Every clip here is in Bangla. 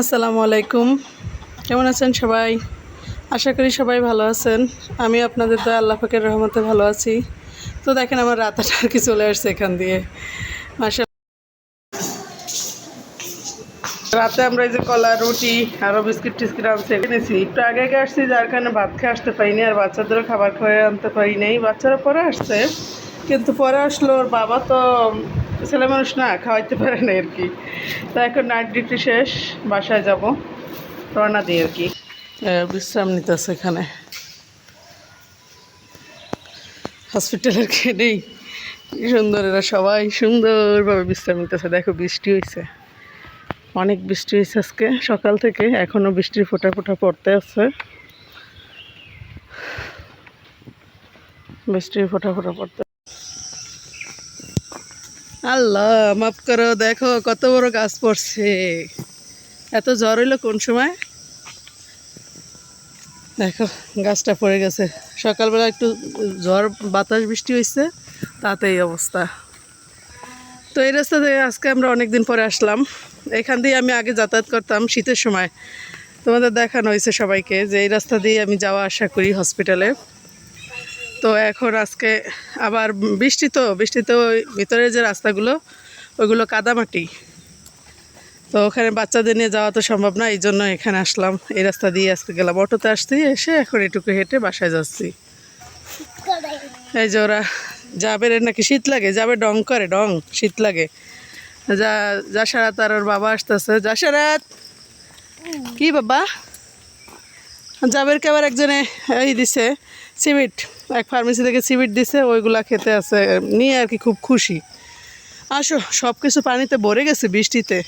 আসসালামু আলাইকুম। কেমন আছেন সবাই? আশা করি সবাই ভালো আছেন। আমি আপনাদের দয়া, আল্লাহ পাকের রহমতে ভালো আছি। তো দেখেন আমার রাত আট আর কি চলে আসছে এখান দিয়ে। রাতে আমরা এই যে কলা, রুটি আরও বিস্কিট টিস্কিট আনতে এনেছি। একটু আগে আগে আসছি, যার কারণে ভাত খেয়ে আসতে পারিনি, আর বাচ্চাদেরও খাবার খেয়ে আনতে পারি নাই বাচ্চারা পরে আসছে, কিন্তু পরে আসলো, ওর বাবা তো ছেলে মানুষ না, খাওয়াইতে পারে না আর কি। তো এখন নাইট ডিউটি শেষ, বাসায় যাব। রওনা দিই আর কি। বিশ্রাম নিতেছে এখানে। হসপিটালের খেয়ে নেই কি সুন্দর এরা সবাই, সুন্দরভাবে বিশ্রাম নিতেছে। দেখো বৃষ্টি হয়েছে অনেক বৃষ্টি হয়েছে আজকে। সকাল থেকে এখনও বৃষ্টির ফোঁটা ফোঁটা পড়তে আছে। বৃষ্টির ফোঁটা ফোঁটা পড়তে আল্লাহ, মাফ করো, দেখো কত বড় গাছ পড়ছে। এত জ্বর হইল কোন সময়? দেখো, গাছটা পড়ে গেছে। সকালবেলা একটু ঝড় বাতাস, বৃষ্টি হয়েছে তাতে এই অবস্থা। তো এই রাস্তা থেকে আজকে আমরা অনেক দিন পরে আসলাম। এখান দিয়ে আমি আগে যাতায়াত করতাম শীতের সময়। তোমাদের দেখানো হয়েছে সবাইকে যে এই রাস্তা দিয়ে আমি যাওয়া আসা করি হসপিটালে তো এখন আজকে আবার বৃষ্টি তো বৃষ্টিতে ওই ভিতরের যে রাস্তাগুলো, ওইগুলো কাদামাটি। তো ওখানে বাচ্চাদের নিয়ে যাওয়া তো সম্ভব না, এই জন্য এখানে আসলাম। এই রাস্তা দিয়ে আজকে গেলাম। অটোতে আসছি এসে এখন এটুকু হেঁটে বাসায় যাচ্ছি। এই যে ওরা যাবের নাকি? শীত লাগে? যাবে ডং করে, ডং, শীত লাগে। যা যাসারাত আর ওর বাবা আসতেছে। যাসারাত কি বাবা? জাবেরকে আবার একজনে এই দিছে সিমিট এক ফার্মেসি থেকে সিমিট দিছে, ওইগুলা খেতে আছে, নিয়ে আর কি খুব খুশি। আসো সব কিছু পানিতে ভরে গেছে বৃষ্টিতে।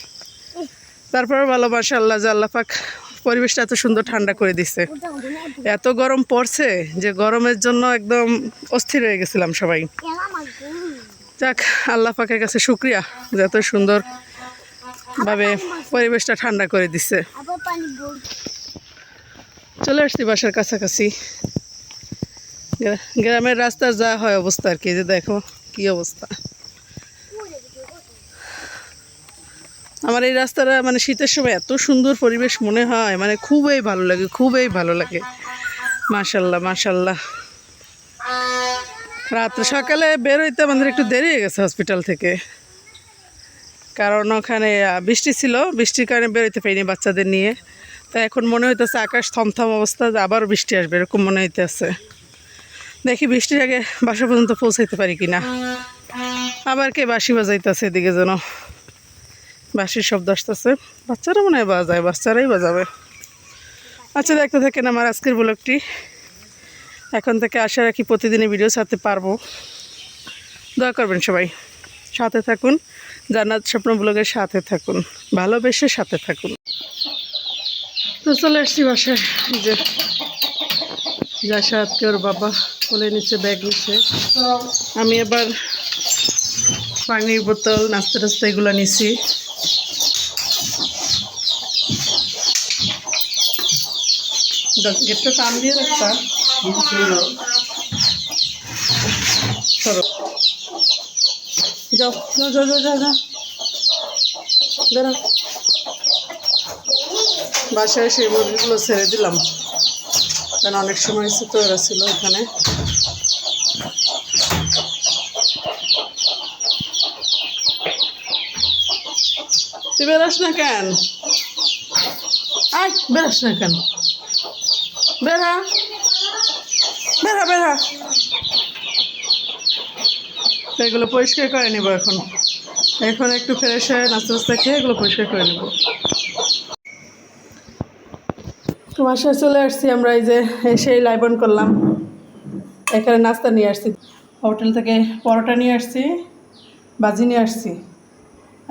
তারপর ভালো মাশাল্লাহ যে আল্লাহ পাক পরিবেশটা এত সুন্দর ঠান্ডা করে দিছে। এত গরম পড়ছে যে গরমের জন্য একদম অস্থির হয়ে গেছিলাম সবাই। যাক, আল্লাহ পাকের কাছে শুক্রিয়া যে এত সুন্দর ভাবে পরিবেশটা ঠান্ডা করে দিছে। চলে আসছি বাসার কাছাকাছি। গ্রামের রাস্তার যা হয় অবস্থা আর কি যে দেখো কি অবস্থা। আমার এই রাস্তাটা মানে শীতের সময় এত সুন্দর পরিবেশ মনে হয় মানে খুবই ভালো লাগে, খুবই ভালো লাগে। মাশাল্লাহ মাশাল্লাহ। রাত্রে সকালে বের হইতে আমাদের একটু দেরি হয়ে গেছে হসপিটাল থেকে। কারণ ওখানে বৃষ্টি ছিল, বৃষ্টির কারণে বেরোইতে পারিনি বাচ্চাদের নিয়ে। তা এখন মনে হইতেছে আকাশ থমথম অবস্থা, আবার বৃষ্টি আসবে, এরকম মনে হইতেছে। দেখি বৃষ্টির আগে বাসা পর্যন্ত পৌঁছাইতে পারি কি না আবার কে বাঁশি বাজাইতেছে এদিকে যেন। বাঁশির শব্দ আসতেছে। বাচ্চারা মনে হয় বাজায়, বাচ্চারাই বাজাবে। আচ্ছা দেখতে থাকেন আমার আজকের ব্লগটি। এখন থেকে আশা রাখি প্রতিদিনই ভিডিও ছাড়তে পারব। দয়া করবেন সবাই, সাথে থাকুন। জান্নাত স্বপ্ন ব্লগের সাথে থাকুন। ভালোবেসে সাথে থাকুন। তো চলে আসছি বাসায় যে যার সাথে ওর বাবা কোলে নিচে, ব্যাগ নিচ্ছে আমি এবার পানির বোতল, নাস্তা টাস্তা এগুলো নিছি। গেটটা টান দিয়ে রাখতা সরো। যাও যাও যাও যাও যাও যাও। বেরো বাসায় সেই মুরগিগুলো ছেড়ে দিলাম। কারণ অনেক সময় ওরা ছিল এখানে তুই বেরোস না কেন? আয় বেরোস না কেন? বেরা বেরা তো এগুলো পরিষ্কার করে নিব এখন। এখন একটু ফ্রেশ হয়ে নাস্তা নাস্তা খেয়ে এগুলো পরিষ্কার করে নেব। তো বাসায় চলে আসছি, আমরা এই যে এসেই লাইবন করলাম। এখানে নাস্তা নিয়ে আসছি। হোটেল থেকে পরোটা নিয়ে আসছি বাজি নিয়ে আসছি।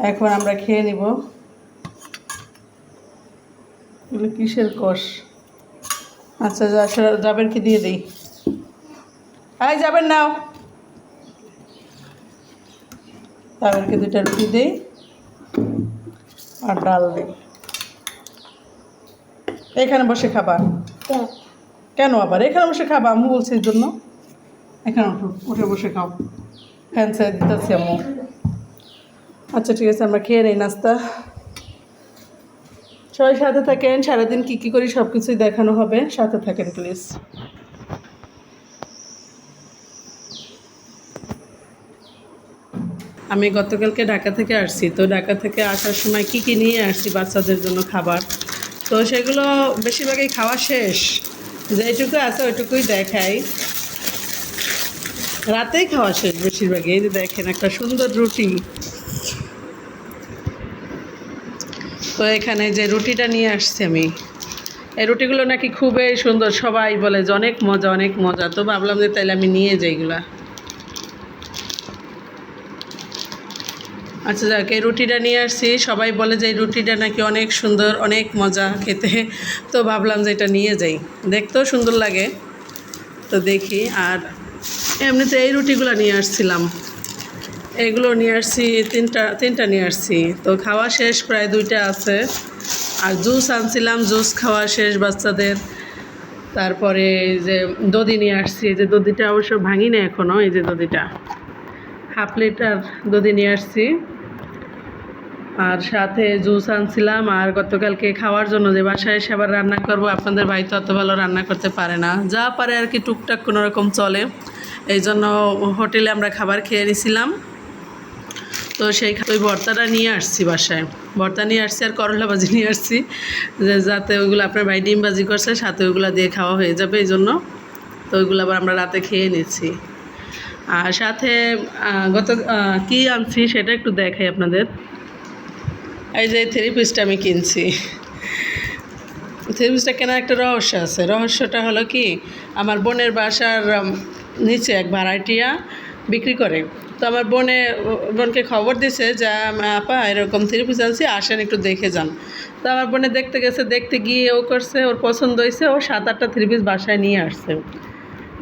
এখন আমরা খেয়ে নিব। কিসের কষ? আচ্ছা যা যাবেরকে দিয়ে দিই। আয় যাবেন নাও। তাদেরকে দুইটা রুটি দিই আর ডাল দিই। এখানে বসে খাবা? কেন? আবার? এখানে বসে খাবা আমি বলছি এর জন্য। এখানে উঠো উঠে বসে খাও। ফ্যান ছেড়ে দিতেছি আম্মু। আচ্ছা ঠিক আছে আমরা খেয়ে নেই নাস্তা। সবাই সাথে থাকেন সারাদিন কি কি করি সব কিছুই দেখানো হবে। সাথে থাকেন প্লিজ। আমি গতকালকে ঢাকা থেকে আসছি তো ঢাকা থেকে আসার সময় কি কি নিয়ে আসছি বাচ্চাদের জন্য খাবার? তো সেগুলো বেশিরভাগই খাওয়া শেষ। যেটুকু আছে ওইটুকুই দেখাই। রাতেই খাওয়া শেষ বেশিরভাগই। এই যে দেখেন একটা সুন্দর রুটি। তো এখানে যে রুটিটা নিয়ে আসছি আমি, এই রুটিগুলো নাকি খুবই সুন্দর। সবাই বলে যে অনেক মজা অনেক মজা। তো ভাবলাম যে তাইলে আমি নিয়ে যাই আচ্ছা যাক, এই রুটিটা নিয়ে আসছি। সবাই বলে যে এই রুটিটা নাকি অনেক সুন্দর, অনেক মজা খেতে। তো ভাবলাম যে এটা নিয়ে যাই। দেখতেও সুন্দর লাগে। তো দেখি, আর এমনিতে এই রুটিগুলো নিয়ে আসছিলাম। এগুলো নিয়ে আসছি, তিনটা তিনটা নিয়ে আসছি। তো খাওয়া শেষ, প্রায় দুইটা আছে। আর জুস আনছিলাম, জুস খাওয়া শেষ বাচ্চাদের। তারপরে যে দধি নিয়ে আসছি যে দধিটা অবশ্য ভাঙি না এখনও এই যে দধিটা। হাফ লিটার দধি নিয়ে আসছি। আর সাথে জুস আনছিলাম, আর গতকালকে খাওয়ার জন্য যে বাসায় এসে আবার রান্না করব, আপনাদের ভাই তো অত ভালো রান্না করতে পারে না। যা পারে আর কি টুকটাক কোনো রকম চলে। এই জন্য হোটেলে আমরা খাবার খেয়ে নিছিলাম। তো সেই ওই ভর্তাটা নিয়ে আসছি বাসায়। ভর্তা নিয়ে আসছি আর করলা ভাজি নিয়ে আসছি। যে যাতে ওইগুলো আপনার ভাই ডিম ভাজি করছে, সাথে ওইগুলো দিয়ে খাওয়া হয়ে যাবে এই জন্য। তো ওইগুলো আবার আমরা রাতে খেয়ে নিচ্ছি। আর সাথে গত কী আনছি সেটা একটু দেখাই আপনাদের। এই যে থ্রি পিসটা আমি কিনছি। থ্রি পিসটা কেনার একটা রহস্য আছে। রহস্যটা হলো কি, আমার বোনের বাসার নিচে এক ভাড়াটিয়া বিক্রি করে। তো আমার বোনে, বোনকে খবর দিছে যে আপা, এরকম থ্রি পিস আনছি, আসেন একটু দেখে যান। তো আমার বোনে দেখতে গেছে, দেখতে গিয়ে ও করছে, ওর পছন্দ হয়েছে, ও সাত আটটা থ্রি পিস বাসায় নিয়ে আসছে।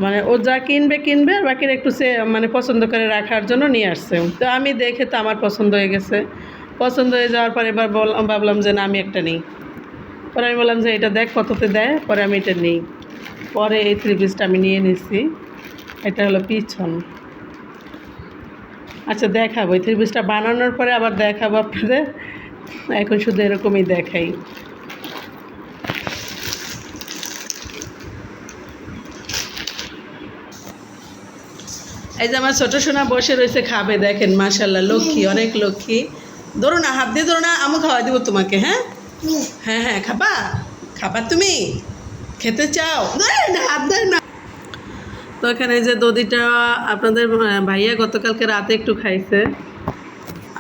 মানে ও যা কিনবে কিনবে, আর বাকির একটু সে মানে পছন্দ করে রাখার জন্য নিয়ে আসছে। তো আমি দেখে তো আমার পছন্দ হয়ে গেছে। পছন্দ হয়ে যাওয়ার পর এবার বললাম ভাবলাম যে না, আমি একটা নিই। পরে আমি বললাম যে এটা দেখ কততে দেয়, পরে আমি এটা নিই। পরে এই থ্রি পিসটা আমি নিয়ে নিছি। এটা হলো পিছন। আচ্ছা দেখাবো। এই থ্রি পিসটা বানানোর পরে আবার দেখাবো আপনাদের। এখন শুধু এরকমই দেখাই। এই যে আমার ছোটো সোনা বসে রয়েছে খাবে দেখেন মাশাল্লাহ লক্ষ্মী অনেক লক্ষ্মী। ধরো না হাত দিয়ে ধরো না আমি খাওয়া দিব তোমাকে হ্যাঁ? হ্যাঁ হ্যাঁ খাবা? খাবা তুমি? খেতে চাও? হাত দেয় না। তো এখানে যে দদিটা আপনাদের ভাইয়া গতকালকে রাতে একটু খাইছে।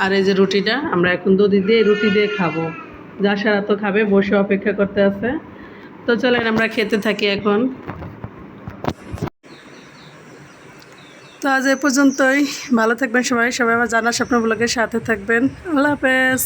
আর এই যে রুটিটা আমরা এখন দদি দিয়ে রুটি দিয়ে খাব। যা সারা তো খাবে বসে অপেক্ষা করতে আছে। তো চলেন আমরা খেতে থাকি এখন। তো আজ এ পর্যন্তই। ভালো থাকবেন সবাই। সবাই আমার জানা স্বপ্ন ব্লগের সাথে থাকবেন। আল্লাহ হাফেজ।